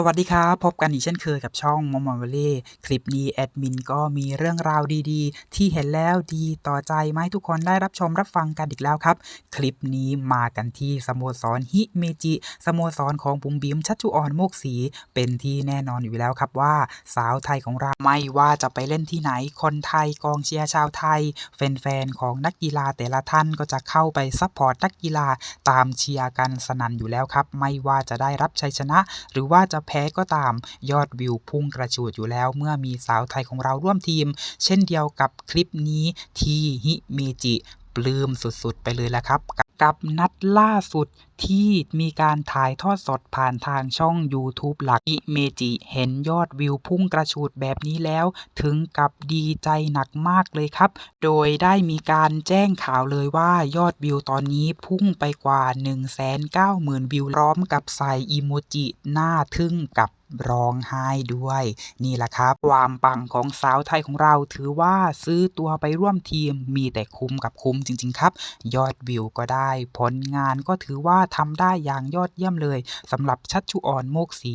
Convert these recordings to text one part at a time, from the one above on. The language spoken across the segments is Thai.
สวัสดีครับพบกันอีกเช่นเคยกับช่องมอมมอ v เล่คลิปนี้แอดมินก็มีเรื่องราวดีๆ ที่เห็นแล้วดีต่อใจมาให้ทุกคนได้รับชมรับฟังกันอีกแล้วครับ คลิปนี้มากันที่สโมสรฮิเมจิสโมสรของบุ๋มบิมชัชชุออนโมกศรีเป็นที่แน่นอนอยู่แล้วครับว่า สาวไทยของเราไม่ว่าจะไปเล่นที่ไหนคนไทยกองเชียร์ชาวไทยแฟนๆของนักกีฬาแต่ละท่านก็จะเข้าไปซัพพอร์ตนักกีฬาตามเชียร์กันสนั่นอยู่แล้วครับ ไม่ว่าจะได้รับชัยชนะ หรือว่าจะแพ้ก็ตาม ยอดวิวพุ่งกระฉูดอยู่แล้วเมื่อมีสาวไทยของเราร่วมทีม เช่นเดียวกับคลิปนี้ที่ฮิเมจิปลื้มสุดๆ ไปเลยละครับ กับกับนัดล่าสุด ที่มีการถ่ายทอดสดผ่านทางช่อง YouTube หลักอิเมจิเห็นยอดวิวพุ่งกระฉูดแบบนี้แล้ว ถึงกับดีใจหนักมากเลยครับ โดยได้มีการแจ้งข่าวเลยว่ายอดวิวตอนนี้พุ่งไปกว่า 190,000 วิวพร้อมกับใส่อีโมจิหน้าทึ่งกับร้องไห้ด้วย นี่แหละครับ ความปังของสาวไทยของเราถือว่าซื้อตัวไปร่วมทีมมีแต่คุ้มกับคุ้มจริง ๆ ครับ ยอดวิวก็ได้ ผลงานก็ถือว่าทำได้อย่างยอดเยี่ยมเลยสำหรับชัดชุออนโมกสี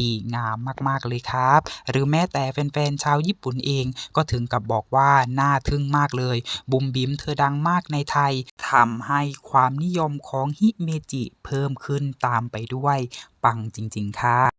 ดีงามมากๆเลยครับ หรือแม้แต่แฟนๆชาวญี่ปุ่นเองก็ถึงกับบอกว่าน่าทึ่งมากเลย บุมบิมเธอดังมากในไทยทำให้ความนิยมของฮิเมจิเพิ่มขึ้นตามไปด้วย ปังจริง ๆครับ